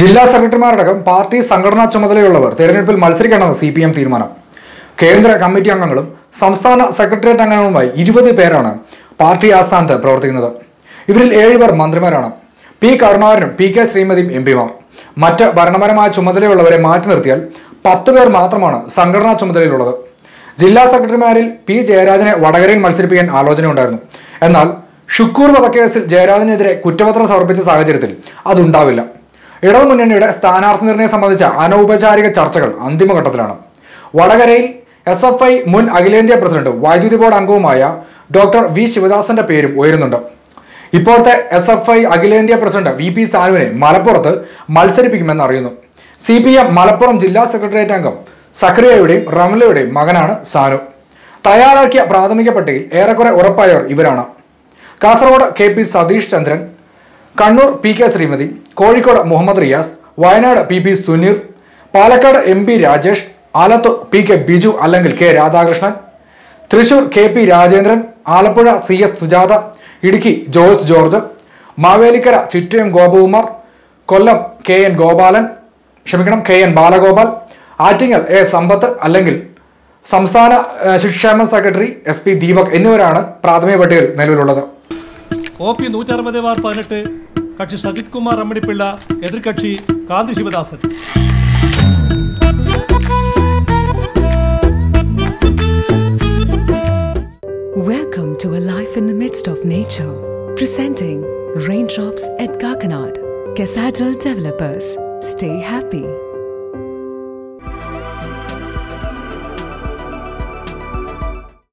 ജില്ലാ സെക്രട്ടറിമാരടക്കം പാർട്ടി സംഘടനാ ചുമതലയുള്ളവർ തെരഞ്ഞെടുപ്പിൽ മത്സരിക്കണമെന്ന് സി പി എം തീരുമാനം. കേന്ദ്ര കമ്മിറ്റി അംഗങ്ങളും സംസ്ഥാന സെക്രട്ടേറിയറ്റ് അംഗങ്ങളുമായി ഇരുപത് പേരാണ് പാർട്ടി ആസ്ഥാനത്ത് പ്രവർത്തിക്കുന്നത്. ഇവരിൽ ഏഴുപേർ മന്ത്രിമാരാണ്. പി കരുണാകരനും പി കെ ശ്രീമതിയും എം പിമാർ. മറ്റ് ഭരണപരമായ ചുമതലയുള്ളവരെ മാറ്റി നിർത്തിയാൽ പത്ത് പേർ മാത്രമാണ് സംഘടനാ ചുമതലയിലുള്ളത്. ജില്ലാ സെക്രട്ടറിമാരിൽ പി ജയരാജനെ വടകരയിൽ മത്സരിപ്പിക്കാൻ ആലോചന ഉണ്ടായിരുന്നു എന്നാൽ ഷുക്കൂർ വധക്കേസിൽ ജയരാജനെതിരെ കുറ്റപത്രം സമർപ്പിച്ച സാഹചര്യത്തിൽ അതുണ്ടാവില്ല. ഇടതുമുന്നണിയുടെ സ്ഥാനാർത്ഥി നിർണയം സംബന്ധിച്ച അനൗപചാരിക ചർച്ചകൾ അന്തിമഘട്ടത്തിലാണ്. വടകരയിൽ എസ് എഫ് ഐ മുൻ അഖിലേന്ത്യാ പ്രസിഡന്റും വൈദ്യുതി ബോർഡ് അംഗവുമായ ഡോക്ടർ വി ശിവദാസന്റെ പേരും ഉയരുന്നുണ്ട്. ഇപ്പോഴത്തെ എസ് എഫ് ഐ അഖിലേന്ത്യാ പ്രസിഡന്റ് വി പി സാനുവിനെ മലപ്പുറത്ത് മത്സരിപ്പിക്കുമെന്ന് അറിയുന്നു. സി പി എം മലപ്പുറം ജില്ലാ സെക്രട്ടേറിയറ്റ് അംഗം സക്രിയയുടെയും റംലയുടെയും മകനാണ് സാനു. തയ്യാറാക്കിയ പ്രാഥമിക പട്ടികയിൽ ഏറെക്കുറെ ഉറപ്പായവർ ഇവരാണ്. Kasaragod K P Satheesh Chandran Kannur P K Sreemathi Kozhikode Muhammad Riyas Wayanad P P Suneer Palakkad M P Rajesh Alathur P K Biju അല്ലെങ്കിൽ K Radhakrishnan Thrissur K P Rajendran Alappuzha C S Sujatha Idukki Joyce George Mavelikkara Chittayam Gopakumar Kollam K N Gopalan ക്ഷമിക്കണം K N Balagopal Attingal A Sampath അല്ലെങ്കിൽ സംസ്ഥാന ശിക്ഷാമ secretary S P Deepak എന്നിവരാണ് പ്രാഥമിക പട്ടികയിൽ നിലവിലുള്ളത്. Copy നൂറ്ററുപത് bar പതിനെട്ട് கட்சி சஜித்குமார் ரமணி பிள்ளா எதிர்கட்சி Gandhi Sivadasan Welcome to a life in the midst of nature. Presenting Raindrops at Kakanad. Casadal Developers. Stay happy.